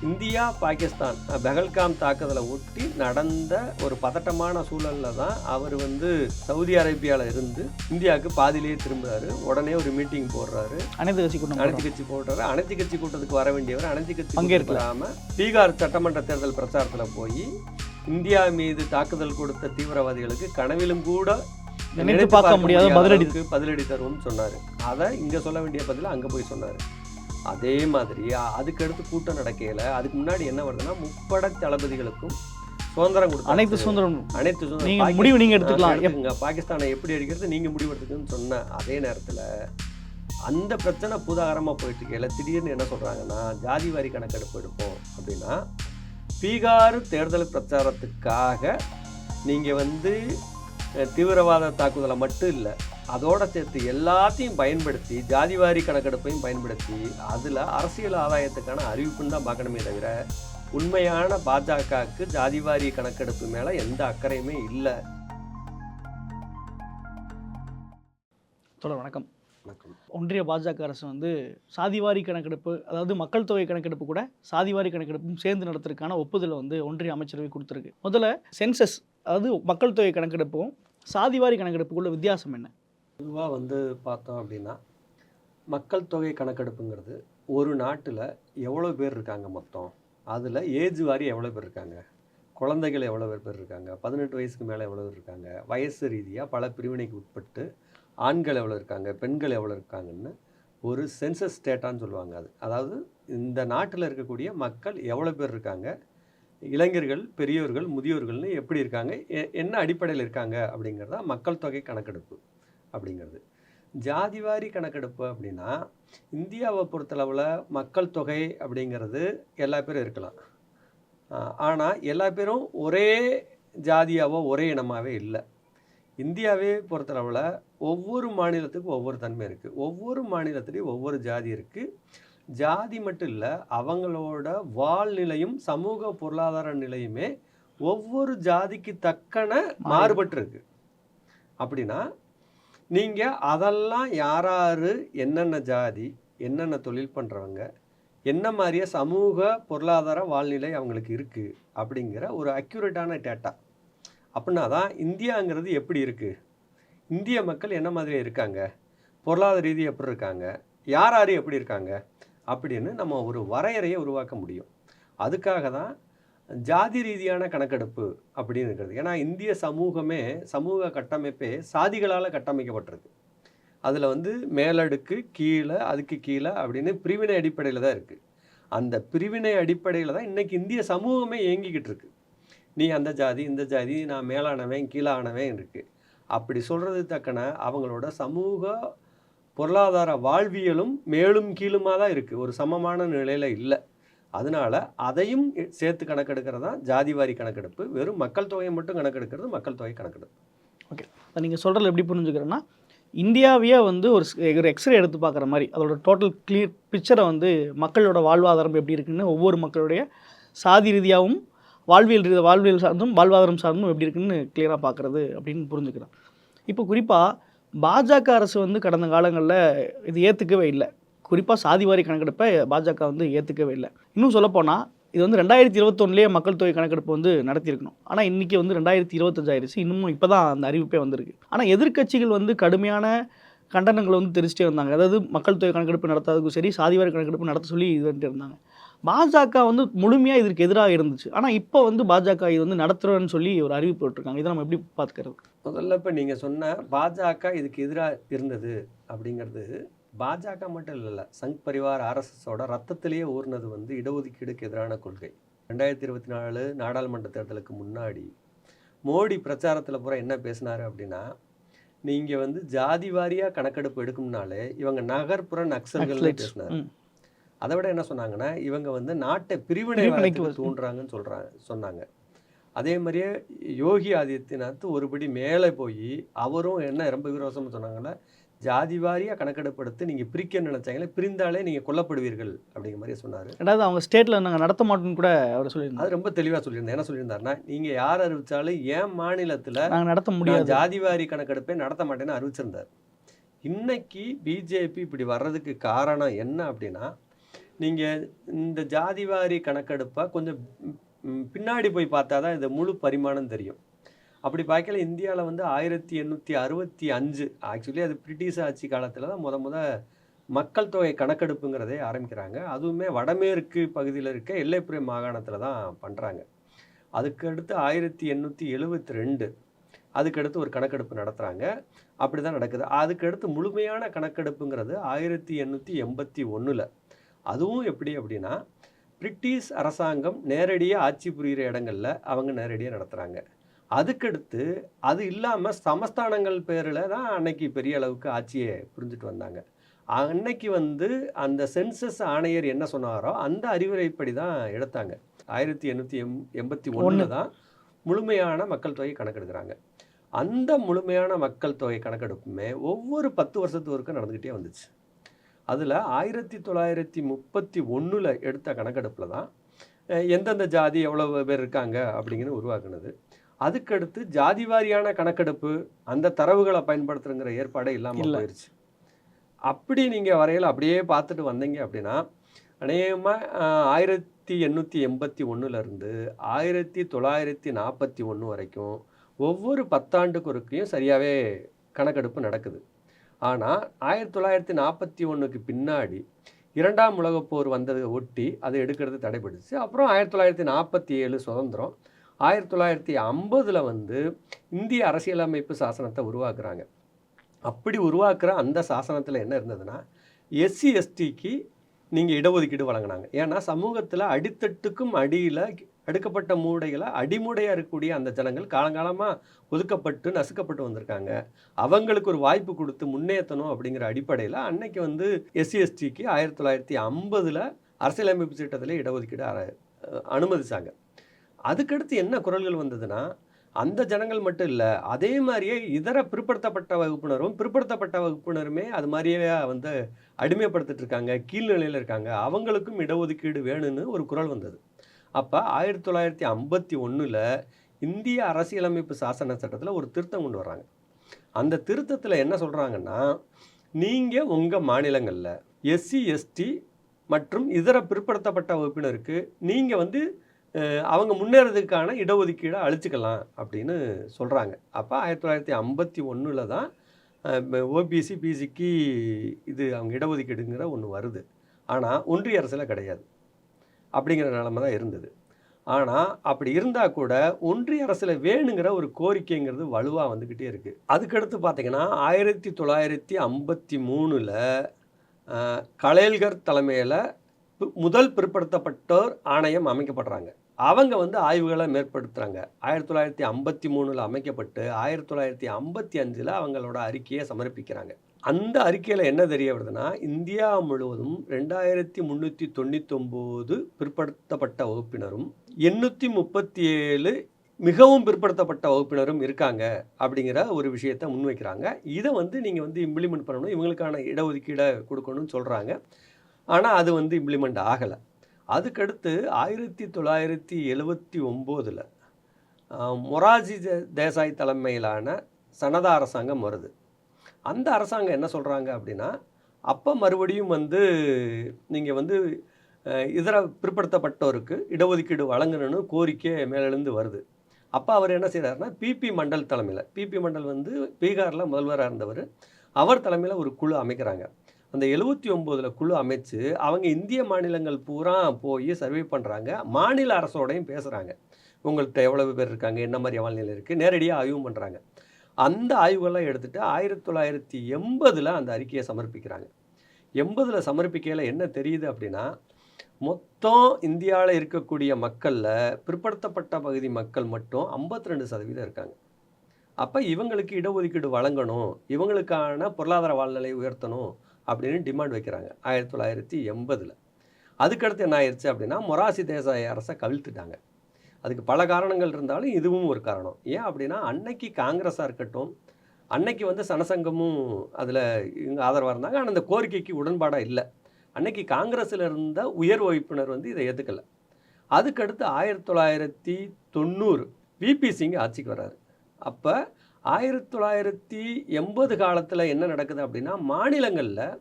India Pakistan அஹ், பெஹல்காம் தாக்குதலை ஒட்டி நடந்த ஒரு பதட்டமான சூழலில் தான் அவர் வந்து சவுதி அரேபியாவில் இருந்து இந்தியாவுக்கு பாதியிலேயே திரும்புறாரு. உடனே ஒரு மீட்டிங் போடுறாரு. அனைத்து கட்சி கூட்டம் அனைத்து கட்சி போடுறாரு. அனைத்து கட்சி கூட்டத்துக்கு வர வேண்டியவர் அனைத்து கட்சி பங்கேற்கல. இல்லாம பீகார் சட்டமன்ற தேர்தல் பிரச்சாரத்தில் போய் இந்தியா மீது தாக்குதல் கொடுத்த தீவிரவாதிகளுக்கு கனவிலும் கூட நினைத்து பார்க்க முடியாத பதிலடி. பதிலடி தருவோம்னு சொன்னார். அதை இங்கே சொல்ல வேண்டிய பதில அங்கே போய் சொன்னார். அதே மாதிரி அதுக்கடுத்து கூட்டம் நடக்கையில் அதுக்கு முன்னாடி என்ன வருதுன்னா முப்படை தளபதிகளுக்கும் சுதந்திரம் கொடுத்தாச்சு. அனைத்து சுதந்திரம். அனைத்து சுதந்திரம். முடிவு நீங்க எடுத்துக்கலாம். எடுத்துக்கங்க. பாகிஸ்தானை எப்படி அடிக்கிறது நீங்க முடிவு எடுத்துக்கன்னு சொன்ன அதே நேரத்துல அந்த பிரச்சனை பூதாகரமா போயிட்டு இருக்கையில திடீர்னு என்ன சொல்றாங்கன்னா ஜாதி வாரி கணக்கெடுப்பு எடுப்போம் அப்படின்னா பீகார் தேர்தல் பிரச்சாரத்துக்காக நீங்க வந்து தீவிரவாத தாக்குதலை மட்டும் இல்லை அதோட சேர்த்து எல்லாத்தையும் பயன்படுத்தி ஜாதிவாரி கணக்கெடுப்பையும் பயன்படுத்தி அதில் அரசியல் ஆதாயத்துக்கான அறிவிப்புன்னு தான் பார்க்கணுமே தவிர உண்மையான பாஜகவுக்கு ஜாதிவாரி கணக்கெடுப்பு மேலே எந்த அக்கறையுமே இல்லை. தொடர் வணக்கம். வணக்கம். ஒன்றிய பாஜக அரசு வந்து சாதிவாரி கணக்கெடுப்பு அதாவது மக்கள் தொகை கணக்கெடுப்பு கூட சாதிவாரி கணக்கெடுப்பும் சேர்ந்து நடத்துறதுக்கான ஒப்புதலை வந்து ஒன்றிய அமைச்சரவை கொடுத்துருக்கு. முதல்ல சென்சஸ் அதாவது மக்கள் தொகை கணக்கெடுப்பும் சாதிவாரி கணக்கெடுப்புக்குள்ள வித்தியாசம் என்ன? பொதுவாக வந்து பார்த்தோம் அப்படின்னா மக்கள் தொகை கணக்கெடுப்புங்கிறது ஒரு நாட்டில் எவ்வளோ பேர் இருக்காங்க மொத்தம்? அதில் ஏஜ் வாரி எவ்வளோ பேர் இருக்காங்க? குழந்தைகள் எவ்வளோ பேர் இருக்காங்க? பதினெட்டு வயசுக்கு மேலே எவ்வளோ பேர் இருக்காங்க? வயசு ரீதியாக பல பிரிவினைக்கு உட்பட்டு ஆண்கள் எவ்வளோ இருக்காங்க? பெண்கள் எவ்வளோ இருக்காங்கன்னு ஒரு சென்சஸ் டேட்டான்னு சொல்லுவாங்க அது. அதாவது இந்த நாட்டில் இருக்கக்கூடிய மக்கள் எவ்வளோ பேர் இருக்காங்க? இளைஞர்கள் பெரியோர்கள் முதியோர்கள்னு எப்படி இருக்காங்க? எ- என்ன அடிப்படையில் இருக்காங்க? அப்படிங்கிறதா மக்கள் தொகை கணக்கெடுப்பு. அப்படிங்கிறது. ஜாதிவாரி கணக்கெடுப்பு அப்படின்னா இந்தியாவை பொறுத்தளவில் மக்கள் தொகை அப்படிங்கிறது எல்லா பேரும் இருக்கலாம். ஆனால் எல்லா பேரும் ஒரே ஜாதியாவோ ஒரே இனமாகவே இல்லை. இந்தியாவே பொறுத்தளவில் ஒவ்வொரு மாநிலத்துக்கும் ஒவ்வொரு தன்மை இருக்குது ஒவ்வொரு மாநிலத்துலேயும் ஒவ்வொரு ஜாதி இருக்குது ஜாதி மட்டும் இல்லை அவங்களோட வாழ்நிலையும் சமூக பொருளாதார நிலையுமே ஒவ்வொரு ஜாதிக்கு தக்கன மாறுபட்டு இருக்கு அப்படின்னா நீங்கள் அதெல்லாம் யாராரு என்னென்ன ஜாதி என்னென்ன தொழில் பண்ணுறவங்க என்ன மாதிரியே சமூக பொருளாதார வாழ்நிலை அவங்களுக்கு இருக்குது அப்படிங்கிற ஒரு அக்யூரேட்டான டேட்டா. அப்படின்னா தான் இந்தியாங்கிறது எப்படி இருக்குது இந்திய மக்கள் என்ன மாதிரி இருக்காங்க? பொருளாதார ரீதி எப்படி இருக்காங்க? யார் யார் எப்படி இருக்காங்க? அப்படின்னு நம்ம ஒரு வரையறையை உருவாக்க முடியும். அதுக்காக தான் ஜாதி ரீதியான கணக்கெடுப்பு அப்படின்னு இருக்கிறது. ஏன்னா இந்திய சமூகமே சமூக கட்டமைப்பே சாதிகளால் கட்டமைக்கப்பட்டிருக்கு. அதில் வந்து மேலடுக்கு கீழே அதுக்கு கீழே அப்படின்னு பிரிவினை அடிப்படையில் தான் இருக்குது அந்த பிரிவினை அடிப்படையில் தான் இன்றைக்கி இந்திய சமூகமே இயங்கிக்கிட்டு இருக்கு. நீ அந்த ஜாதி இந்த ஜாதி நான் மேலானவன் கீழானவன் இருக்குது அப்படி சொல்கிறது தக்கன அவங்களோட சமூக பொருளாதார வாழ்வியலும் மேலும் கீழுமாக தான் இருக்குது ஒரு சமமான நிலையில் இல்லை. அதனால அதையும் சேர்த்து கணக்கெடுக்கிறது? தான் ஜாதிவாரி கணக்கெடுப்பு. வெறும் மக்கள் தொகையை மட்டும் கணக்கெடுக்கிறது மக்கள் தொகை கணக்கெடுப்பு. ஓகே. அதை நீங்கள் சொல்கிறது எப்படி புரிஞ்சுக்கிறேன்னா இந்தியாவையே வந்து ஒரு ஒரு எக்ஸ்ரே எடுத்து பார்க்குற மாதிரி அதோட டோட்டல் கிளியர் பிக்சரை வந்து மக்களோட வாழ்வாதாரம் எப்படி இருக்குன்னு ஒவ்வொரு மக்களுடைய சாதி ரீதியாகவும் வாழ்வியல் ரீதி வாழ்வியல் சார்ந்தும் வாழ்வாதாரம் சார்ந்தும் எப்படி இருக்குன்னு கிளியராக பார்க்குறது அப்படின்னு புரிஞ்சுக்கிறேன். இப்போ குறிப்பாக பாஜக அரசு வந்து கடந்த காலங்களில் இது ஏற்றுக்கவே இல்லை. குறிப்பாக சாதிவாரி கணக்கெடுப்பை பாஜக வந்து ஏற்றுக்கவே இல்லை. இன்னும் சொல்லப்போனால் இது வந்து ரெண்டாயிரத்தி இருபத்தொன்னுலேயே மக்கள் தொகை கணக்கெடுப்பு வந்து நடத்தியிருக்கணும். ஆனால் இன்றைக்கி வந்து ரெண்டாயிரத்தி இருபத்தஞ்சாயிருச்சு இன்னமும் இப்போ தான் அந்த அறிவிப்பே வந்திருக்கு. ஆனால் எதிர்க்கட்சிகள் வந்து கடுமையான கண்டனங்கள் வந்து தெரிவிச்சிட்டே இருந்தாங்க அதாவது மக்கள் தொகை கணக்கெடுப்பு நடத்தாததுக்கும் சரி சாதிவாரி கணக்கெடுப்பு நடத்த சொல்லி இது வந்துட்டு இருந்தாங்க. பாஜக வந்து முழுமையாக இதற்கு எதிராக இருந்துச்சு. ஆனால் இப்போ வந்து பாஜக இது வந்து நடத்துகிறோன்னு சொல்லி ஒரு அறிவிப்பு விட்டுருக்காங்க. இதை நம்ம எப்படி பார்த்துக்கிறது முதல்ல இப்போ நீங்கள் சொன்ன பாஜக இதுக்கு எதிராக இருந்தது அப்படிங்கிறது பாஜக மட்டும் இல்லைல்ல சங் பரிவார் ஆர்எஸ்எஸோட ரத்தத்திலேயே ஊர்னது வந்து இடஒதுக்கீடுக்கு எதிரான கொள்கை ரெண்டாயிரத்தி இருபத்தி நாலு நாடாளுமன்ற தேர்தலுக்கு முன்னாடி மோடி பிரச்சாரத்தில் பூரா என்ன பேசினாரு அப்படின்னா நீங்கள் வந்து ஜாதி வாரியாக கணக்கெடுப்பு எடுக்கும்னாலே இவங்க நகர்ப்புற நக்சல்கள். பேசினார். அதை விட என்ன சொன்னாங்கன்னா இவங்க வந்து நாட்டை பிரிவினை தூண்டுறாங்கன்னு சொல்றாங்க சொன்னாங்க அதே மாதிரியே யோகி ஆதித்யநாத் ஒருபடி மேலே போய் அவரும் என்ன ரொம்ப விரோசமாக சொன்னாங்கன்னா ஜாதி வாரியாக கணக்கெடுப்பு எடுத்து நீங்கள் பிரிக்க நினைச்சாங்களே பிரிந்தாலே நீங்கள் கொல்லப்படுவீர்கள் அப்படிங்கிற மாதிரி சொன்னார். ரெண்டாவது அவங்க ஸ்டேட்டில் நாங்கள் நடத்த மாட்டோம்னு கூட அவர் சொல்லியிருந்தாங்க அது ரொம்ப தெளிவாக சொல்லியிருந்தேன் என்ன சொல்லியிருந்தாருன்னா நீங்கள் யார் அறிவிச்சாலும் என் மாநிலத்தில் நாங்கள் நடத்த முடியாது. ஜாதிவாரி கணக்கெடுப்பே நடத்த மாட்டேன்னு அறிவிச்சிருந்தார். இன்னைக்கு பிஜேபி இப்படி வர்றதுக்கு காரணம் என்ன அப்படின்னா நீங்கள் இந்த ஜாதிவாரி கணக்கெடுப்பை கொஞ்சம் பின்னாடி போய் பார்த்தா தான் இது முழு பரிமாணம் தெரியும். அப்படி பார்க்கல இந்தியாவில் வந்து ஆயிரத்தி எண்ணூற்றி அறுபத்தி அஞ்சு ஆக்சுவலி அது பிரிட்டிஷ் ஆட்சி காலத்தில் தான் முத முத மக்கள் தொகை கணக்கெடுப்புங்கிறதே ஆரம்பிக்கிறாங்க. அதுவுமே வடமேற்கு பகுதியில் இருக்க எல்லைப்புற மாகாணத்தில் தான் பண்ணுறாங்க அதுக்கு அடுத்து ஆயிரத்தி எண்ணூற்றி எழுபத்தி ரெண்டு அதுக்கடுத்து ஒரு கணக்கெடுப்பு நடத்துகிறாங்க அப்படி தான் நடக்குது. அதுக்கடுத்து முழுமையான கணக்கெடுப்புங்கிறது ஆயிரத்தி எண்ணூற்றி எண்பத்தி ஒன்றில் அதுவும் எப்படி அப்படின்னா பிரிட்டிஷ் அரசாங்கம் நேரடியாக ஆட்சி புரிகிற இடங்களில் அவங்க நேரடியாக நடத்துகிறாங்க அதுக்கடுத்து அது இல்லாமல் சமஸ்தானங்கள் பேரில் தான் அன்னைக்கு பெரிய அளவுக்கு ஆட்சியை புரிஞ்சுட்டு வந்தாங்க. அன்னைக்கு வந்து அந்த சென்சஸ் ஆணையர் என்ன சொன்னாரோ அந்த அறிவுரைப்படி தான் எடுத்தாங்க. ஆயிரத்தி எண்ணூற்றி எம் எண்பத்தி ஒன்றில் தான் முழுமையான மக்கள் தொகை கணக்கெடுக்கிறாங்க. அந்த முழுமையான மக்கள் தொகை கணக்கெடுப்புமே ஒவ்வொரு பத்து வருஷத்து வரைக்கும் நடந்துக்கிட்டே வந்துச்சு. அதில் ஆயிரத்தி தொள்ளாயிரத்தி முப்பத்தி ஒன்றில் எடுத்த கணக்கெடுப்பில் தான் எந்தெந்த ஜாதி எவ்வளவு பேர் இருக்காங்க அப்படிங்கிறது உருவாக்குனது. அதுக்கடுத்து ஜாதி வாரியான கணக்கெடுப்பு அந்த தரவுகளை பயன்படுத்துறங்கிற ஏற்பாடே இல்லாமல் இல்ல. போயிடுச்சு அப்படி நீங்கள் வரையில் அப்படியே பார்த்துட்டு வந்தீங்க அப்படின்னா அநேகமாக ஆயிரத்தி எண்ணூற்றி எண்பத்தி ஒன்றுலேருந்து ஆயிரத்தி தொள்ளாயிரத்தி நாற்பத்தி ஒன்று வரைக்கும் ஒவ்வொரு பத்தாண்டுக்கு ஒருக்கையும் சரியாகவே கணக்கெடுப்பு நடக்குது. ஆனால் ஆயிரத்தி தொள்ளாயிரத்தி நாற்பத்தி ஒன்றுக்கு பின்னாடி இரண்டாம் உலகப் போர் வந்ததை ஒட்டி அதை எடுக்கிறது தடைபட்டுச்சு. அப்புறம் ஆயிரத்தி தொள்ளாயிரத்தி நாற்பத்தி ஏழு சுதந்திரம் ஆயிரத்தி தொள்ளாயிரத்தி ஐம்பதில் வந்து இந்திய அரசியலமைப்பு சாசனத்தை உருவாக்குறாங்க. அப்படி உருவாக்குற அந்த சாசனத்தில் என்ன இருந்ததுன்னா எஸ்சி எஸ்டிக்கு நீங்கள் இடஒதுக்கீடு வழங்கினாங்க. ஏன்னா சமூகத்தில் அடித்தட்டுக்கும் அடியில் அடுக்கப்பட்ட மூடைகளை அடிமுடையாக இருக்கக்கூடிய அந்த ஜனங்கள் காலங்காலமாக ஒதுக்கப்பட்டு நசுக்கப்பட்டு வந்திருக்காங்க. அவங்களுக்கு ஒரு வாய்ப்பு கொடுத்து முன்னேற்றணும் அப்படிங்கிற அடிப்படையில் அன்னைக்கு வந்து எஸ்சி எஸ்டிக்கு ஆயிரத்தி தொள்ளாயிரத்தி ஐம்பதில் அரசியலமைப்பு சட்டத்தில் இடஒதுக்கீடு அர- அனுமதிச்சாங்க. அதுக்கடுத்து என்ன குரல்கள் வந்ததுன்னா அந்த ஜனங்கள் மட்டும் இல்லை அதே மாதிரியே இதர பிற்படுத்தப்பட்ட வகுப்பினரும் பிற்படுத்தப்பட்ட வகுப்பினருமே அது மாதிரியே வந்து அடிமைப்படுத்திட்டு இருக்காங்க கீழ்நிலையில் இருக்காங்க. அவங்களுக்கும் இடஒதுக்கீடு வேணும்னு ஒரு குரல் வந்தது. அப்போ ஆயிரத்தி தொள்ளாயிரத்தி ஐம்பத்தி ஒன்றில் இந்திய அரசியலமைப்பு சாசன சட்டத்தில் ஒரு திருத்தம் கொண்டு வர்றாங்க. அந்த திருத்தத்தில் என்ன சொல்கிறாங்கன்னா நீங்கள் உங்கள் மாநிலங்களில் எஸ்சி எஸ்டி மற்றும் இதர பிற்படுத்தப்பட்ட வகுப்பினருக்கு நீங்கள் வந்து அவங்க முன்னேறதுக்கான இடஒதுக்கீடை அழிச்சிக்கலாம் அப்படின்னு சொல்கிறாங்க அப்போ ஆயிரத்தி தொள்ளாயிரத்தி ஐம்பத்தி ஒன்றில் தான் ஓபிசி பிசிக்கு இது அவங்க இடஒதுக்கீடுங்கிற ஒன்று வருது. ஆனால் ஒன்றிய அரசில் கிடையாது. அப்படிங்கிற நிலைமை தான் இருந்தது. ஆனால் அப்படி இருந்தால் கூட ஒன்றிய அரசில் வேணுங்கிற ஒரு கோரிக்கைங்கிறது வலுவாக வந்துக்கிட்டே இருக்குது அதுக்கடுத்து பார்த்தீங்கன்னா ஆயிரத்தி தொள்ளாயிரத்தி ஐம்பத்தி மூணில் கலேல்கர் தலைமையில் முதல் பிற்படுத்தப்பட்டோர் ஆணையம் அமைக்கப்படுறாங்க. அவங்க வந்து ஆய்வுகளை மேற்படுத்துகிறாங்க ஆயிரத்தி தொள்ளாயிரத்தி ஐம்பத்தி மூணில் அமைக்கப்பட்டு ஆயிரத்தி தொள்ளாயிரத்தி ஐம்பத்தி அஞ்சில் அவங்களோட அறிக்கையை சமர்ப்பிக்கிறாங்க. அந்த அறிக்கையில் என்ன தெரிய வருதுன்னா இந்தியா முழுவதும் ரெண்டாயிரத்தி முந்நூற்றி தொண்ணூத்தொம்போது பிற்படுத்தப்பட்ட வகுப்பினரும் எண்ணூற்றி முப்பத்தி ஏழு மிகவும் பிற்படுத்தப்பட்ட வகுப்பினரும் இருக்காங்க அப்படிங்கிற ஒரு விஷயத்தை முன்வைக்கிறாங்க. இதை வந்து நீங்கள் வந்து இம்ப்ளிமெண்ட் பண்ணணும். இவங்களுக்கான இடஒதுக்கீடை கொடுக்கணும்னு சொல்கிறாங்க ஆனால் அது வந்து இம்ப்ளிமெண்ட் ஆகலை. அதுக்கடுத்து ஆயிரத்தி தொள்ளாயிரத்தி எழுவத்தி ஒம்போதில் மொராஜி தேசாய் தலைமையிலான சனதா அரசாங்கம் வருது. அந்த அரசாங்கம் என்ன சொல்கிறாங்க அப்படின்னா அப்போ மறுபடியும் வந்து நீங்கள் வந்து இதர பிற்படுத்தப்பட்டோருக்கு இடஒதுக்கீடு வழங்கணும்னு கோரிக்கை மேலெழுந்து வருது. அப்போ அவர் என்ன செய்கிறாருன்னா பிபி மண்டல் தலைமையில் பிபி மண்டல் வந்து பீகாரில் முதல்வராக இருந்தவர் அவர் தலைமையில் ஒரு குழு அமைக்கிறாங்க. அந்த எழுபத்தி ஒம்போதில் குழு அமைச்சு அவங்க இந்திய மாநிலங்கள் பூரா போய் சர்வே பண்ணுறாங்க மாநில அரசோடையும் பேசுகிறாங்க உங்கள்கிட்ட எவ்வளவு பேர் இருக்காங்க? என்ன மாதிரி வாழ்நிலை இருக்குது நேரடியாக ஆய்வும் பண்ணுறாங்க அந்த ஆய்வுகள்லாம் எடுத்துகிட்டு ஆயிரத்தி தொள்ளாயிரத்தி எண்பதில் அந்த அறிக்கையை சமர்ப்பிக்கிறாங்க. எண்பதில் சமர்ப்பிக்கையில் என்ன தெரியுது அப்படின்னா மொத்தம் இந்தியாவில் இருக்கக்கூடிய மக்களில் பிற்படுத்தப்பட்ட பகுதி மக்கள் மட்டும் 52% ரெண்டு சதவீதம் இருக்காங்க. அப்போ இவங்களுக்கு இடஒதுக்கீடு வழங்கணும். இவங்களுக்கான பொருளாதார வாழ்நிலை உயர்த்தணும். அப்படின்னு டிமாண்ட் வைக்கிறாங்க. ஆயிரத்தி தொள்ளாயிரத்தி எண்பதில். அதுக்கடுத்து என்ன ஆயிடுச்சு அப்படின்னா மொராசி தேசாய் அரசை கவிழ்த்துட்டாங்க. அதுக்கு பல காரணங்கள் இருந்தாலும் இதுவும் ஒரு காரணம். ஏன் அப்படின்னா அன்னைக்கு காங்கிரஸாக இருக்கட்டும் அன்னைக்கு வந்து சனசங்கமும் அதில் இவங்க ஆதரவாக இருந்தாங்க. ஆனால் அந்த கோரிக்கைக்கு உடன்பாடாக இல்லை. அன்னைக்கு காங்கிரஸில் இருந்த உயர் வகுப்பினர் வந்து இதை ஏற்றுக்கல அதுக்கடுத்து ஆயிரத்தி தொள்ளாயிரத்தி தொண்ணூறு விபி சிங் ஆட்சிக்கு வர்றாரு. அப்போ ஆயிரத்தி தொள்ளாயிரத்தி எண்பது காலத்தில் என்ன நடக்குது அப்படின்னா மாநிலங்களில்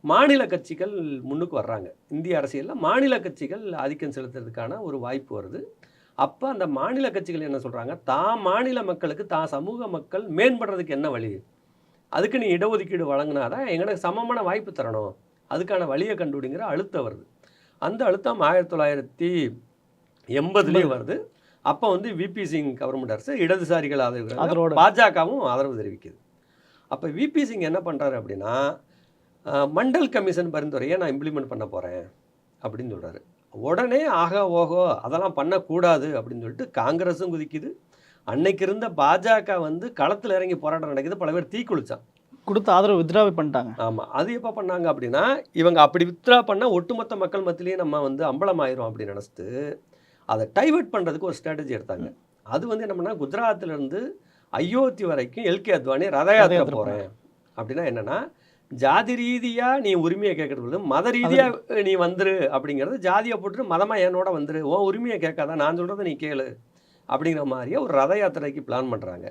மாநில கட்சிகள் முன்னுக்கு வர்றாங்க. இந்திய அரசியலில் மாநில கட்சிகள் ஆதிக்கம் செலுத்துறதுக்கான ஒரு வாய்ப்பு வருது. அப்போ அந்த மாநில கட்சிகள் என்ன சொல்கிறாங்க தான் மாநில மக்களுக்கு தான் சமூக மக்கள் மேம்படுறதுக்கு என்ன வழி? அதுக்கு நீ இடஒதுக்கீடு வழங்கினாதான் எங்களுக்கு சமமான வாய்ப்பு தரணும். அதுக்கான வழியை கண்டுபிடிங்கிற அழுத்தம் வருது. அந்த அழுத்தம் ஆயிரத்தி தொள்ளாயிரத்தி எண்பதுலேயே வருது. அப்போ வந்து விபி சிங் கவர்மெண்ட் அரசு இடதுசாரிகள் ஆதரவு பாஜகவும் ஆதரவு தெரிவிக்குது. அப்போ விபி சிங் என்ன பண்ணுறாரு அப்படின்னா மண்டல் கமிஷன் பரிந்துரையை நான் இம்ப்ளிமெண்ட் பண்ண போகிறேன் அப்படின்னு சொல்கிறாரு உடனே ஆகா ஓஹோ அதெல்லாம் பண்ணக்கூடாது அப்படின்னு சொல்லிட்டு காங்கிரஸும் குதிக்குது. அன்னைக்கு இருந்த பாஜக வந்து களத்தில் இறங்கி போராட்டம் நடக்குது. பல பேர் தீக்குளிச்சான். கொடுத்த ஆதரவு வித்ராவே பண்ணிட்டாங்க. ஆமாம் அது எப்போ பண்ணாங்க அப்படின்னா இவங்க அப்படி வித்ரா பண்ணால் ஒட்டுமொத்த மக்கள் மத்தியிலேயே நம்ம வந்து அம்பலமாயிரும் அப்படின்னு நினச்சிட்டு அதை டைவர்ட் பண்ணுறதுக்கு ஒரு ஸ்ட்ராட்டஜி எடுத்தாங்க. அது வந்து என்ன பண்ணால் குஜராத்லேருந்து அயோத்தி வரைக்கும் எல்கே அத்வானி ரத யாத்திரை போகிறேன் அப்படின்னா என்னென்னா ஜாதி ரீதியாக நீ உரிமையை கேட்கறது மத ரீதியாக நீ வந்துரு அப்படிங்கிறது ஜாதியை போட்டு மதமாக என்னோட வந்துரு உன் உரிமையை கேட்காத நான் சொல்கிறத நீ கேளு அப்படிங்கிற மாதிரியே ஒரு ரத யாத்திரைக்கு பிளான் பண்ணுறாங்க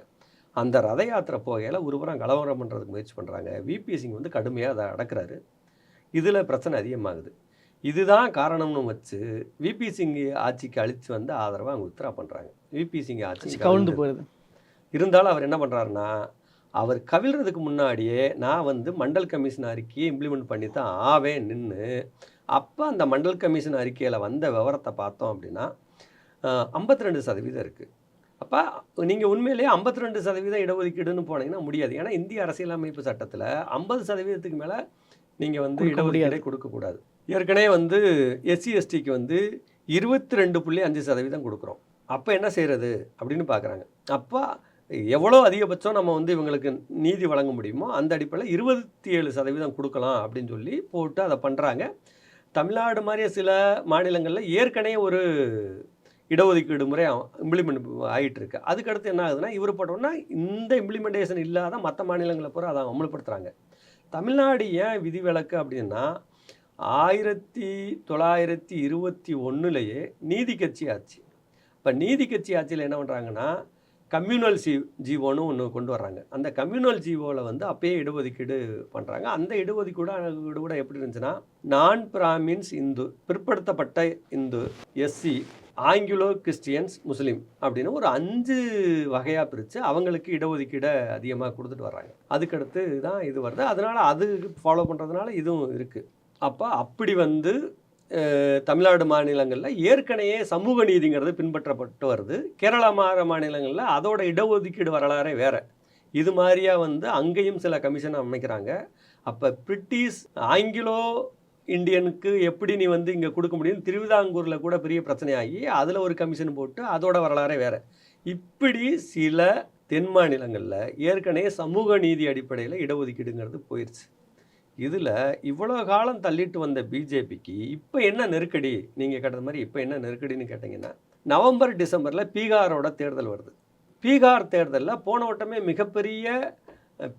அந்த ரத யாத்திரை போகையில் ஒருபுறம் கலவரம் பண்ணுறதுக்கு முயற்சி பண்ணுறாங்க விபி சிங் வந்து கடுமையாக அதை அடக்குறாரு. இதில் பிரச்சனை அதிகமாகுது. இதுதான் காரணம்னு வச்சு விபி சிங் ஆட்சிக்கு அழித்து வந்து ஆதரவாக அவங்க உத்தரா பண்ணுறாங்க விபி சிங் ஆட்சி கவிழ்ந்து போயிருது. இருந்தாலும் அவர் என்ன பண்ணுறாருன்னா அவர் கவிழ்றதுக்கு முன்னாடியே நான் வந்து மண்டல் கமிஷன் அறிக்கையை இம்ப்ளிமெண்ட் பண்ணி தான் ஆவேன் நின்று அப்போ அந்த மண்டல் கமிஷன் அறிக்கையில் வந்த விவரத்தை பார்த்தோம் அப்படின்னா ஐம்பத்தி ரெண்டு சதவீதம் இருக்குது அப்போ நீங்கள் உண்மையிலேயே ஐம்பத்தி ரெண்டு சதவீதம் இடஒதுக்கீடுன்னு போனீங்கன்னா முடியாது. ஏன்னா இந்திய அரசியலமைப்பு சட்டத்தில் ஐம்பது சதவீதத்துக்கு மேலே நீங்கள் வந்து இடஒதுக்கீடே கொடுக்கக்கூடாது ஏற்கனவே வந்து எஸ்சி எஸ்டிக்கு வந்து இருபத்தி ரெண்டு புள்ளி அஞ்சு சதவீதம் கொடுக்குறோம். அப்போ என்ன செய்கிறது அப்படின்னு பார்க்குறாங்க அப்போ எவ்வளோ அதிகபட்சம் நம்ம வந்து இவங்களுக்கு நீதி வழங்க முடியுமோ அந்த அடிப்படையில் இருபத்தி ஏழு சதவீதம் கொடுக்கலாம் அப்படின்னு சொல்லி போட்டு அதை பண்ணுறாங்க தமிழ்நாடு மாதிரி சில மாநிலங்களில் ஏற்கனவே ஒரு இடஒதுக்கீடு முறை இம்ப்ளிமெண்ட் ஆகிட்டு இருக்கு அதுக்கடுத்து என்ன ஆகுதுன்னா இவர் போட்டோம்னா இந்த இம்ப்ளிமெண்டேஷன் இல்லாத மற்ற மாநிலங்களை பூரா அதை அமல்படுத்துகிறாங்க தமிழ்நாடு ஏன் விதிவிலக்கு அப்படின்னா ஆயிரத்தி தொள்ளாயிரத்தி இருபத்தி ஒன்றுலேயே நீதி கட்சி ஆட்சி இப்போ நீதி கட்சி ஆட்சியில் என்ன பண்ணுறாங்கன்னா கம்யூனல் சி ஜீவோன்னு ஒன்று கொண்டு வர்றாங்க. அந்த கம்யூனல் ஜீவோவில் வந்து அப்பயே இடஒதுக்கீடு பண்ணுறாங்க அந்த இடஒதுக்கீடு கூட எப்படி இருந்துச்சுன்னா நான் பிராமின்ஸ் இந்து பிற்படுத்தப்பட்ட இந்து எஸ்சி ஆங்கிலோ கிறிஸ்டியன்ஸ் முஸ்லீம் அப்படின்னு ஒரு அஞ்சு வகையாக பிரித்து அவங்களுக்கு இடஒதுக்கீடை அதிகமாக கொடுத்துட்டு வர்றாங்க. அதுக்கடுத்து தான் இது வருது. அதனால் அது ஃபாலோ பண்ணுறதுனால இதுவும் இருக்குது அப்போ அப்படி வந்து தமிழ்நாடு மாநிலங்களில் ஏற்கனவே சமூக நீதிங்கிறது பின்பற்றப்பட்டு வருது. கேரளா மாற மாநிலங்களில் அதோட இடஒதுக்கீடு வரலாறே வேறு. இது மாதிரியா வந்து அங்கேயும் சில கமிஷன் அமைக்கிறாங்க. அப்போ பிரிட்டிஷ் ஆங்கிலோ இந்தியனுக்கு எப்படி நீ வந்து இங்கே கொடுக்க முடியும்? திருவிதாங்கூரில் கூட பெரிய பிரச்சனையாகி அதில் ஒரு கமிஷன் போட்டு அதோட வரலாறே வேறு. இப்படி சில தென் மாநிலங்களில் ஏற்கனவே சமூக நீதி அடிப்படையில் இடஒதுக்கீடுங்கிறது போயிடுச்சு இதில் இவ்வளோ காலம் தள்ளிட்டு வந்த பிஜேபிக்கு இப்போ என்ன நெருக்கடி? நீங்கள் கேட்டது மாதிரி இப்போ என்ன நெருக்கடின்னு கேட்டிங்கன்னா நவம்பர் டிசம்பரில் பீகாரோட தேர்தல் வருது. பீகார் தேர்தலில் போன வட்டமே மிகப்பெரிய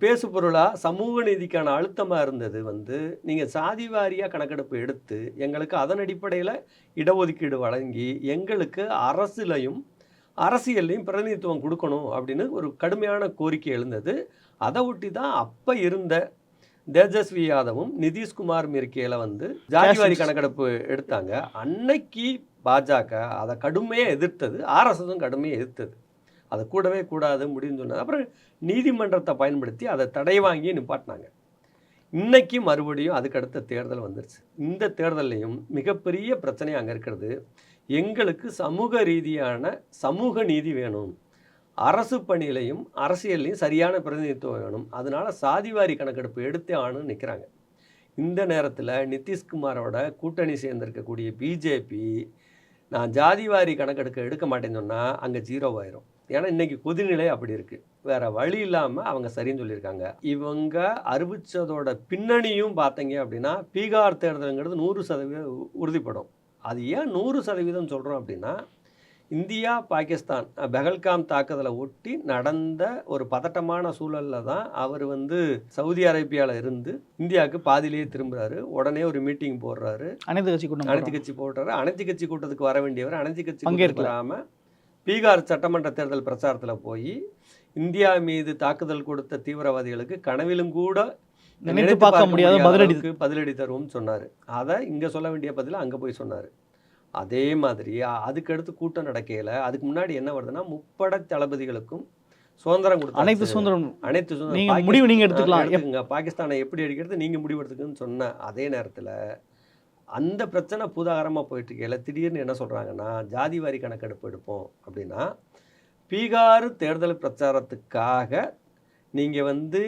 பேசு பொருளாக சமூக நீதிக்கான அழுத்தமாக இருந்தது வந்து நீங்கள் சாதி வாரியாக கணக்கெடுப்பு எடுத்து எங்களுக்கு அதன் அடிப்படையில் இடஒதுக்கீடு வழங்கி எங்களுக்கு அரசிலையும் அரசியல்லையும் பிரதிநிதித்துவம் கொடுக்கணும் அப்படின்னு ஒரு கடுமையான கோரிக்கை எழுந்தது. அதை ஒட்டி தான் அப்போ இருந்த தேஜஸ்வி யாதவும் நிதிஷ்குமார் இருக்கையில் வந்து ஜாதிவாரி கணக்கெடுப்பு எடுத்தாங்க. அன்னைக்கு பாஜக அதை கடுமையாக எதிர்த்தது. ஆர்எஸ்எஸும் கடுமையாக எதிர்த்தது. அதை கூடவே கூடாது முடியும்னு சொன்னது. அப்புறம் நீதிமன்றத்தை பயன்படுத்தி அதை தடை வாங்கி நிப்பாட்டினாங்க. இன்னைக்கு மறுபடியும் அதுக்கடுத்த தேர்தல் வந்துருச்சு. இந்த தேர்தல்லையும் மிகப்பெரிய பிரச்சனை அங்கே இருக்கிறது. எங்களுக்கு சமூக ரீதியான சமூக நீதி வேணும். அரசு பணியிலையும் அரசியல்லையும் சரியான பிரதிநிதித்துவம் வேணும். அதனால சாதிவாரி கணக்கெடுப்பு எடுத்தே ஆணுன்னு நிற்கிறாங்க இந்த நேரத்தில் நிதிஷ்குமாரோட கூட்டணி சேர்ந்திருக்கக்கூடிய பிஜேபி நான் ஜாதிவாரி கணக்கெடுக்க எடுக்க மாட்டேன்னு சொன்னால் அங்கே ஜீரோவாயிரும் ஏன்னா இன்னைக்கு கொதிநிலை அப்படி இருக்குது வேற வழி இல்லாமல் அவங்க சரின்னு சொல்லியிருக்காங்க. இவங்க அறிவித்ததோட பின்னணியும் பார்த்தீங்க அப்படின்னா பீகார் தேர்தலுங்கிறது நூறு சதவீதம் உறுதிப்படும். அது ஏன் நூறு சதவீதம் சொல்கிறோம் அப்படின்னா இந்தியா பாகிஸ்தான் அஹ், பெஹல்காம் தாக்குதலை ஒட்டி நடந்த ஒரு பதட்டமான சூழலில் தான் அவர் வந்து சவுதி அரேபியாவில் இருந்து இந்தியாவுக்கு பாதியிலேயே திரும்புறாரு. உடனே ஒரு மீட்டிங் போடுறாரு. அனைத்து கட்சி கூட்டம் அனைத்து. கட்சி போடுறாரு. அனைத்து கட்சி கூட்டத்துக்கு வர வேண்டியவர் அனைத்து கட்சி பங்கேற்கல. கூட்டத்துக்கு வராம பீகார் சட்டமன்ற தேர்தல் பிரச்சாரத்தில் போய் இந்தியா மீது தாக்குதல் கொடுத்த தீவிரவாதிகளுக்கு கனவிலும் கூட நினைத்து பார்க்க முடியாத பதிலடி பதிலடி தருவோம்னு சொன்னார். அதை இங்கே சொல்ல வேண்டிய பதில அங்கே போய் சொன்னார். அதே மாதிரி அதுக்கடுத்து கூட்டம் நடக்கையில் அதுக்கு முன்னாடி என்ன வருதுன்னா முப்படை தளபதிகளுக்கும் சுதந்திரம் கொடுத்தாச்சு. அனைத்து சுதந்திரம் அனைத்து சுதந்திரம். முடிவு நீங்க எடுத்துக்கலாம். எடுத்துக்கங்க. பாகிஸ்தானை எப்படி அடிக்கிறது நீங்கள் முடிவு எடுத்துக்குன்னு சொன்ன அதே நேரத்தில் அந்த பிரச்சனை பூதாகரமாக போயிட்டு இருக்கையில் திடீர்னு என்ன சொல்கிறாங்கன்னா ஜாதிவாரி கணக்கெடுப்பு எடுப்போம் அப்படின்னா பீகார் தேர்தல் பிரச்சாரத்துக்காக நீங்கள் வந்து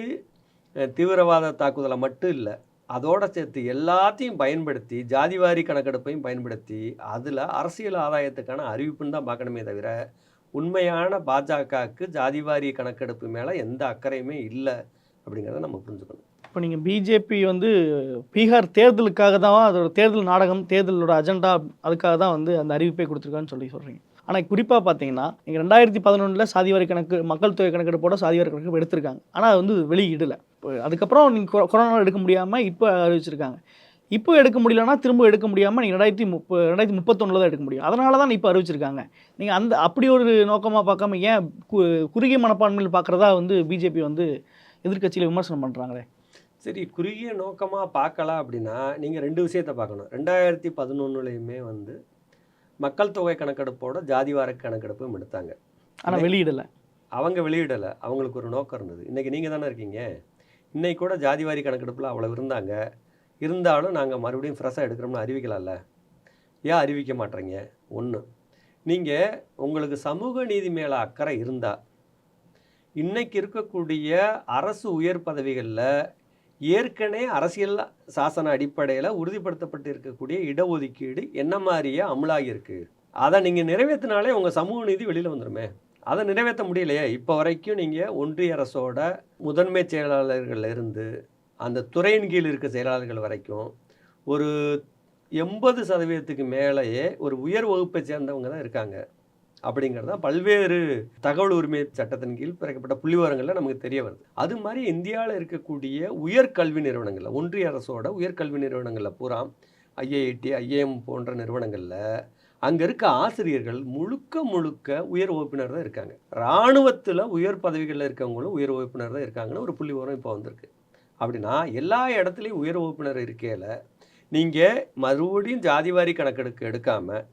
தீவிரவாத தாக்குதலை மட்டும் இல்லை அதோட சேர்த்து எல்லாத்தையும் பயன்படுத்தி ஜாதிவாரி கணக்கெடுப்பையும் பயன்படுத்தி அதில் அரசியல் ஆதாயத்துக்கான அறிவிப்புன்னு தான் பார்க்கணுமே தவிர உண்மையான பாஜகவுக்கு ஜாதிவாரி கணக்கெடுப்பு மேலே எந்த அக்கறையுமே இல்லை அப்படிங்கிறத நம்ம புரிஞ்சுக்கணும். இப்போ நீங்கள் பிஜேபி வந்து பீகார் தேர்தலுக்காக தான் அதோட தேர்தல் நாடகம் தேர்தலோட அஜெண்டா அதுக்காக தான் வந்து அந்த அறிவிப்பை கொடுத்துருக்கான்னு சொல்லி சொல்கிறீங்க ஆனால் குறிப்பாக பார்த்தீங்கன்னா நீங்கள் ரெண்டாயிரத்தி பதினொன்றில் சாதிவாரி கணக்கு மக்கள் தொகை கணக்கெடுப்போட சாதிவாரி கணக்கு எடுத்திருக்காங்க. ஆனால் அது வந்து வெளியிடலை. இப்போ அதுக்கப்புறம் நீங்கள் கொரோனா எடுக்க முடியாமல் இப்போ அறிவிச்சிருக்காங்க. இப்போ எடுக்க முடியலன்னா திரும்ப எடுக்க முடியாமல் நீங்கள் ரெண்டாயிரத்தி முப்ப ரெண்டாயிரத்தி முப்பத்தொன்னில் தான் எடுக்க முடியும். அதனால தான் இப்போ அறிவிச்சிருக்காங்க. நீங்கள் அந்த அப்படி ஒரு நோக்கமாக பார்க்காம ஏன் கு குறுகிய மனப்பான்மையில் பார்க்குறதா வந்து பிஜேபி வந்து எதிர்க்கட்சியில் விமர்சனம் பண்ணுறாங்களே சரி குறுகிய நோக்கமாக பார்க்கலாம் அப்படின்னா நீங்கள் ரெண்டு விஷயத்தை பார்க்கணும் ரெண்டாயிரத்தி பதினொன்றுலையுமே வந்து மக்கள் தொகை கணக்கெடுப்போட ஜாதிவார கணக்கெடுப்பும் எடுத்தாங்க. ஆனால் வெளியிடலை. அவங்க வெளியிடலை. அவங்களுக்கு ஒரு நோக்கம் இருந்தது. இன்றைக்கி நீங்கள் தானே இருக்கீங்க? இன்னைக்கு கூட ஜாதிவாரி கணக்கெடுப்பில் அவ்வளோ இருந்தாங்க. இருந்தாலும் நாங்கள் மறுபடியும் ஃப்ரெஷ்ஷாக எடுக்கிறோம்னு அறிவிக்கலாம்ல. ஏன் அறிவிக்க மாட்டேறீங்க? ஒன்று நீங்கள் உங்களுக்கு சமூக நீதி மேலே அக்கறை இருந்தால் இன்னைக்கு இருக்கக்கூடிய அரசு உயர் பதவிகளில் ஏற்கனவே அரசியல் சாசன அடிப்படையில் உறுதிப்படுத்தப்பட்டு இருக்கக்கூடிய இடஒதுக்கீடு என்ன மாதிரியே அமலாகி அதை நீங்கள் நிறைவேற்றினாலே உங்கள் சமூக நீதி வெளியில் வந்துருமே. அதை நிறைவேற்ற முடியலையே. இப்போ வரைக்கும் நீங்கள் ஒன்றிய அரசோட முதன்மை செயலாளர்கள்ல இருந்து அந்த துறையின் கீழ் இருக்க செயலாளர்கள் வரைக்கும் ஒரு எண்பது சதவீதத்துக்கு மேலேயே ஒரு உயர் வகுப்பை சேர்ந்தவங்க தான் இருக்காங்க. அப்படிங்கிறது தான் பல்வேறு தகவல் உரிமை சட்டத்தின் கீழ் பிறக்கப்பட்ட புள்ளிவரங்களில் நமக்கு தெரிய வருது. அது மாதிரி இந்தியாவில் இருக்கக்கூடிய உயர்கல்வி நிறுவனங்களில் ஒன்றிய அரசோட உயர்கல்வி நிறுவனங்களில் பூரா ஐஐடி ஐஏஎம் போன்ற நிறுவனங்களில் அங்கே இருக்க ஆசிரியர்கள் முழுக்க முழுக்க உயர் வகுப்பினர் தான் இருக்காங்க. இராணுவத்தில் உயர் பதவிகளில் இருக்கவங்களும் உயர் வகுப்பினர் தான் இருக்காங்கன்னு ஒரு புள்ளி இப்போ வந்திருக்கு. அப்படின்னா எல்லா இடத்துலையும் உயர் வகுப்பினர் இருக்கையில் நீங்கள் மறுபடியும் ஜாதிவாரி கணக்கெடுக்க எடுக்காமல்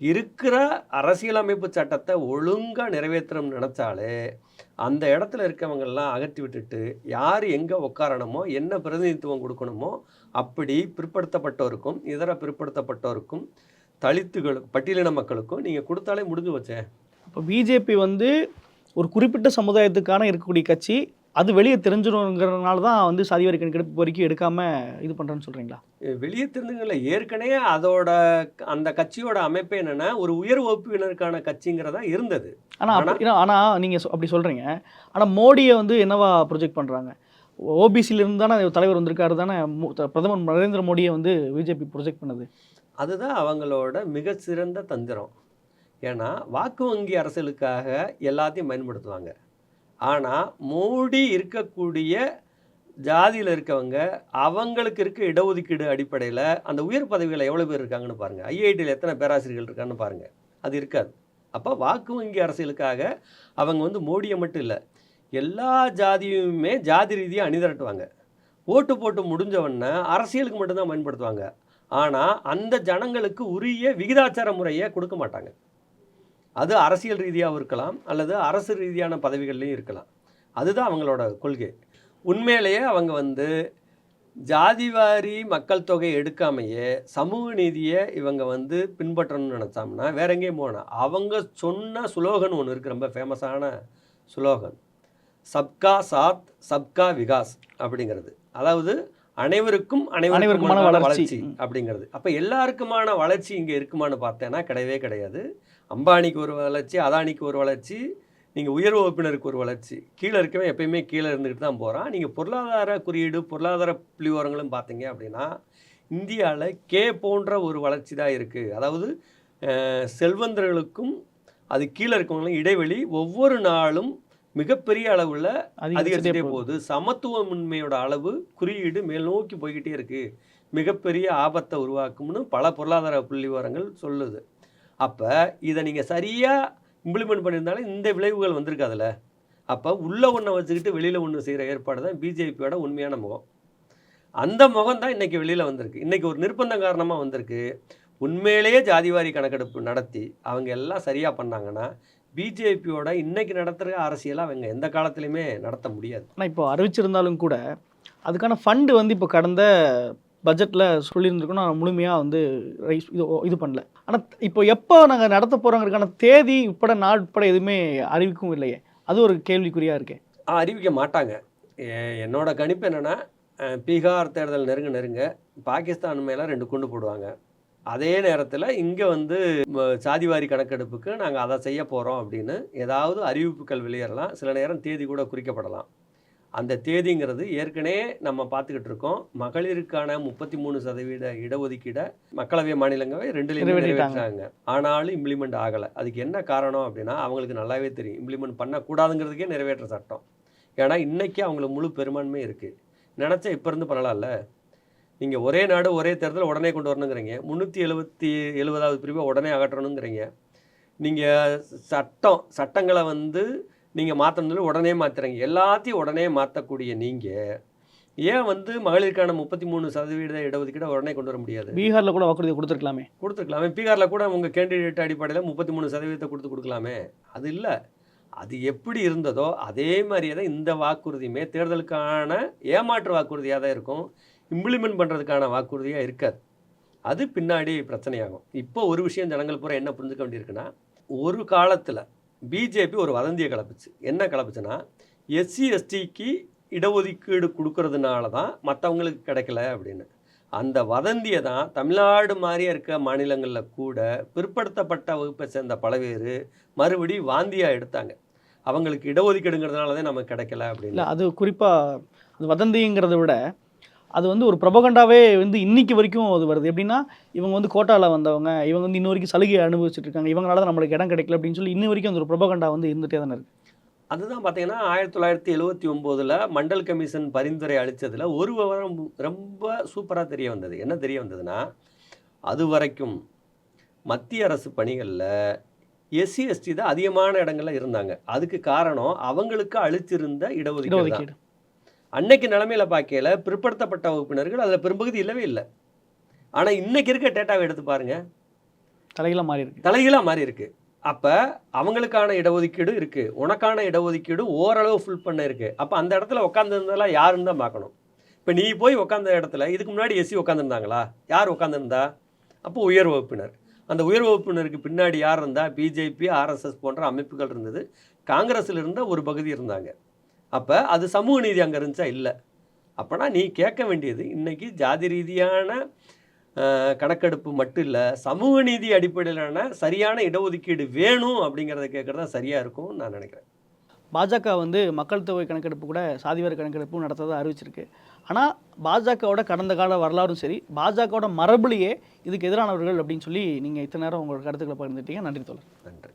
இருக்கிற அரசியலமைப்பு சட்டத்தை ஒழுங்காக நிறைவேற்றணும்னு நினச்சாலே அந்த இடத்துல இருக்கவங்கெல்லாம் அகற்றி விட்டுட்டு யார் எங்கே உட்காரணுமோ என்ன பிரதிநிதித்துவம் கொடுக்கணுமோ அப்படி பிற்படுத்தப்பட்டோருக்கும் இதர பிற்படுத்தப்பட்டோருக்கும் தலித்துகளுக்கும் பட்டியலின மக்களுக்கும் நீங்கள் கொடுத்தாலே முடிஞ்சு வச்சேன் இப்போ பிஜேபி வந்து ஒரு குறிப்பிட்ட சமுதாயத்துக்கான இருக்கக்கூடிய கட்சி அது வெளியே தெரிஞ்சிடுங்கிறதுனால தான் வந்து சாதிவாரி கணக்கெடுப்பு வரைக்கும் எடுக்காம இது பண்ணுறேன்னு சொல்கிறீங்களா வெளியே தெரிஞ்சுங்கள ஏற்கனவே அதோட அந்த கட்சியோட அமைப்பு என்னன்னா ஒரு உயர் வகுப்பினருக்கான கட்சிங்கிறதா இருந்தது. ஆனால் ஆனால் நீங்கள் அப்படி சொல்கிறீங்க ஆனால் மோடியை வந்து என்னவா ப்ரொஜெக்ட் பண்ணுறாங்க ஓபிசியிலிருந்து தானே தலைவர் வந்திருக்காரு தானே? பிரதமர் நரேந்திர மோடியை வந்து பிஜேபி ப்ரொஜெக்ட் பண்ணுது. அதுதான் அவங்களோட மிகச்சிறந்த தந்திரம். ஏன்னா வாக்கு வங்கி அரசியலுக்காக எல்லாத்தையும் பயன்படுத்துவாங்க. ஆனால் மோடி இருக்கக்கூடிய ஜாதியில் இருக்கவங்க அவங்களுக்கு இருக்க இடஒதுக்கீடு அடிப்படையில் அந்த உயர் பதவியில் எவ்வளோ பேர் இருக்காங்கன்னு பாருங்கள் ஐஐடியில் எத்தனை பேராசிரியர்கள் இருக்கான்னு பாருங்கள் அது இருக்காது. அப்போ வாக்கு வங்கி அரசியலுக்காக அவங்க வந்து மோடியை மட்டும் இல்லை எல்லா ஜாதியுமே ஜாதி ரீதியாக அணிதிரட்டுவாங்க ஓட்டு போட்டு முடிஞ்சவொன்னே அரசியலுக்கு மட்டும்தான் பயன்படுத்துவாங்க. ஆனால் அந்த ஜனங்களுக்கு உரிய விகிதாச்சார முறையை கொடுக்க மாட்டாங்க. அது அரசியல் ரீதியாகவும் இருக்கலாம் அல்லது அரசு ரீதியான பதவிகள்லையும் இருக்கலாம். அதுதான் அவங்களோட கொள்கை. உண்மையிலேயே அவங்க வந்து ஜாதிவாரி மக்கள் தொகை எடுக்காமையே சமூக நீதியை இவங்க வந்து பின்பற்றணும்னு நினச்சாங்கன்னா வேற எங்கேயும் போனால் அவங்க சொன்ன சுலோகன் ஒன்று இருக்குது ரொம்ப ஃபேமஸான சுலோகன். சப்கா சாத் சப்கா விகாஸ் அப்படிங்கிறது. அதாவது அனைவருக்கும் அனைவருக்குமான. வளர்ச்சி. அப்படிங்கிறது. அப்போ எல்லாருக்குமான வளர்ச்சி இங்கே இருக்குமான்னு பார்த்தேன்னா கிடையவே கிடையாது. அம்பானிக்கு ஒரு வளர்ச்சி அதானிக்கு ஒரு வளர்ச்சி நீங்கள் உயர் வகுப்பினருக்கு ஒரு வளர்ச்சி. கீழே இருக்கவன் எப்பயுமே கீழே இருந்துக்கிட்டு தான் போகிறான் நீங்கள் பொருளாதார குறியீடு பொருளாதார புள்ளிவிவரங்களும் பார்த்தீங்க அப்படின்னா இந்தியாவில் கே போன்ற ஒரு வளர்ச்சி தான் இருக்குது அதாவது செல்வந்தர்களுக்கும் அது கீழே இருக்கவங்களும் இடைவெளி ஒவ்வொரு நாளும் மிகப்பெரிய அளவில் அதிகரிச்சுட்டே போகுது. சமத்துவமின்மையோட அளவு குறியீடு மேல் நோக்கி போய்கிட்டே இருக்கு. மிகப்பெரிய ஆபத்தை உருவாக்கும்னு பல பொருளாதார புள்ளி விவரங்கள் சொல்லுது. அப்போ இதை நீங்கள் சரியாக இம்ப்ளிமெண்ட் பண்ணியிருந்தாலும் இந்த விளைவுகள் வந்திருக்காதுல்ல அப்போ உள்ளே ஒன்றை வச்சுக்கிட்டு வெளியில் ஒன்று செய்கிற ஏற்பாடு தான் பிஜேபியோட உண்மையான முகம். அந்த முகம் தான் இன்றைக்கி வெளியில் வந்திருக்கு. இன்றைக்கி ஒரு நிர்பந்தம் காரணமாக வந்திருக்கு. உண்மையிலேயே ஜாதிவாரி கணக்கெடுப்பு நடத்தி அவங்க எல்லாம் சரியாக பண்ணாங்கன்னா பிஜேபியோட இன்னைக்கு நடத்துகிற அரசியலாக அவங்க எந்த காலத்துலையுமே நடத்த முடியாது. ஆனால் இப்போ அறிவிச்சிருந்தாலும் கூட அதுக்கான ஃபண்டு வந்து இப்போ கடந்த பட்ஜெட்டில் சொல்லியிருந்திருக்கோம் நான் முழுமையாக வந்து ரைஸ் இது இது பண்ணல. ஆனால் இப்போ எப்போ நாங்கள் நடத்த போகிறோங்கிறதுக்கான தேதி உட்பட நாள் உட்பட எதுவுமே அறிவிக்கவும் இல்லையே. அது ஒரு கேள்விக்குறியாக இருக்கேன் ஆ, அறிவிக்க மாட்டாங்க. என்னோட கணிப்பு என்னென்னா பீகார் தேர்தல் நெருங்க நெருங்க பாகிஸ்தான் மேலே ரெண்டு குண்டு போடுவாங்க. அதே நேரத்தில் இங்கே வந்து சாதிவாரி கணக்கெடுப்புக்கு நாங்கள் அதை செய்ய போகிறோம் அப்படின்னு ஏதாவது அறிவிப்புகள் வெளியேறலாம். சில நேரம் தேதி கூட குறிக்கப்படலாம். அந்த தேதிங்கிறது ஏற்கனவே நம்ம பார்த்துக்கிட்டு இருக்கோம். மகளிருக்கான முப்பத்தி மூணு சதவீத இடஒதுக்கீடை மக்களவை மாநிலங்களவை ரெண்டுலேயுமே. நிறைவேற்றாங்க ஆனாலும் இம்ப்ளிமெண்ட் ஆகலை. அதுக்கு என்ன காரணம் அப்படின்னா அவங்களுக்கு நல்லாவே தெரியும். இம்ப்ளிமெண்ட் பண்ணக்கூடாதுங்கிறதுக்கே நிறைவேற்ற சட்டம். ஏன்னா இன்னைக்கு அவங்களுக்கு முழு பெரும்பான்மை இருக்குது நினச்சா இப்போ இருந்து பண்ணலாம்ல? நீங்கள் ஒரே நாடு ஒரே தேர்தல் உடனே கொண்டு வரணுங்கிறீங்க. முந்நூற்றி எழுபத்தி எழுபதாவது பிரிவை உடனே அகற்றணுங்கிறீங்க. நீங்கள் சட்டம் சட்டங்களை வந்து நீங்கள் மாற்றணும் உடனே மாற்றுறீங்க எல்லாத்தையும் உடனே மாற்றக்கூடிய நீங்கள் ஏன் வந்து மகளிருக்கான முப்பத்தி மூணு சதவீத இடஒதுக்கீடை உடனே கொண்டு வர முடியாது? பீகாரில் கூட வாக்குறுதி கொடுத்துருக்கலாமே. கொடுத்துருக்கலாமே. பீகாரில் கூட உங்கள் கேண்டிடேட் அடிப்படையில் முப்பத்தி மூணு சதவீதத்தை கொடுத்து கொடுக்கலாமே. அது இல்லை. அது எப்படி இருந்ததோ அதே மாதிரியே தான் இந்த வாக்குறுதியுமே தேர்தலுக்கான ஏமாற்று வாக்குறுதியாக தான் இருக்கும். இம்ப்ளிமெண்ட் பண்ணுறதுக்கான வாக்குறுதியாக இருக்காது. அது பின்னாடி பிரச்சனையாகும். இப்போ ஒரு விஷயம் ஜனங்கள் பூரா என்ன புரிஞ்சுக்க வேண்டியிருக்குன்னா ஒரு காலத்தில் பிஜேபி ஒரு வதந்தியை கிளப்புச்சு என்ன கிளப்புச்சுன்னா எஸ்சி எஸ்டிக்கு இடஒதுக்கீடு கொடுக்கறதுனால தான் மற்றவங்களுக்கு கிடைக்கல அப்படின்னு. அந்த வதந்தியை தான் தமிழ்நாடு மாதிரியே இருக்க மாநிலங்களில் கூட பிற்படுத்தப்பட்ட வகுப்பை சேர்ந்த பல பேர் மறுபடி வாந்தியாக எடுத்தாங்க. அவங்களுக்கு இடஒதுக்கீடுங்கிறதுனால தான் நமக்கு கிடைக்கல இல்லை அப்படின்னு அது குறிப்பாக அது வதந்திங்கிறத விட அது வந்து ஒரு ப்ரொபகண்டாவே வந்து இன்னைக்கு வரைக்கும் அது வருது. எப்படின்னா இவங்க வந்து கோட்டாவில் வந்தவங்க இவங்க வந்து இன்ன வரைக்கும் சலுகையை அனுபவிச்சுட்டு இருக்காங்க. இவங்களால தான் நம்மளுக்கு இடம் கிடைக்கல அப்படின்னு சொல்லி இன்ன வரைக்கும் அந்த ஒரு ப்ரொபகண்டா வந்து இருந்துகிட்டே தானே இருக்கு. அதுதான் பார்த்தீங்கன்னா ஆயிரத்தி தொள்ளாயிரத்தி எழுவத்தி ஒம்போதில் மண்டல் கமிஷன் பரிந்துரை அளித்ததில் ஒரு விவரம் ரொம்ப சூப்பராக தெரிய வந்தது. என்ன தெரிய வந்ததுன்னா அது வரைக்கும் மத்திய அரசு பணிகளில் எஸ்சி எஸ்டி தான் அதிகமான இடங்கள்ல இருந்தாங்க. அதுக்கு காரணம் அவங்களுக்கு அளிச்சிருந்த இடஒதுக்கீடு தான். அன்னைக்கு நிலமையில பார்க்கையில பிற்படுத்தப்பட்ட வகுப்பினர்கள் அதில் பெரும்பகுதி இல்லவே இல்லை. ஆனால் இன்னைக்கு இருக்க டேட்டாவை எடுத்து பாருங்க. தலைகளாக மாறி இருக்கு. தலைகீழாக மாறி இருக்கு. அப்போ அவங்களுக்கான இடஒதுக்கீடு இருக்கு. உனக்கான இடஒதுக்கீடு ஓரளவு ஃபுல் பண்ண இருக்கு. அப்போ அந்த இடத்துல உட்காந்துருந்ததெல்லாம் யாருன்னு தான் பார்க்கணும். இப்போ நீ போய் உட்காந்த இடத்துல இதுக்கு முன்னாடி எஸ்சி உட்காந்துருந்தாங்களா யார் உட்காந்துருந்தா அப்போ உயர் வகுப்பினர். அந்த உயர் வகுப்பினருக்கு பின்னாடி யார் இருந்தா? பிஜேபி ஆர்எஸ்எஸ் போன்ற அமைப்புகள் இருந்தது. காங்கிரஸில் இருந்த ஒரு பகுதி இருந்தாங்க. அப்போ அது சமூக நீதி அங்கே இருந்துச்சா? இல்லை. அப்போனா நீ கேட்க வேண்டியது இன்னைக்கு ஜாதி ரீதியான கணக்கெடுப்பு மட்டும் இல்லை சமூக நீதி அடிப்படையிலான சரியான இடஒதுக்கீடு வேணும் அப்படிங்கிறத கேட்குறது தான் சரியாக இருக்கும் நான் நினைக்கிறேன். பாஜக வந்து மக்கள் தொகை கணக்கெடுப்பு கூட சாதிவாரி கணக்கெடுப்பு நடத்ததை அறிவிச்சிருக்கு. ஆனால் பாஜகவோட கடந்த கால வரலாறும் சரி பாஜகவோட மரபுலையே இதுக்கு எதிரானவர்கள் அப்படின்னு சொல்லி நீங்கள் இத்தனை நேரம் உங்களோட கருத்துக்களை பகிர்ந்துட்டீங்க. நன்றி தோழர். நன்றி.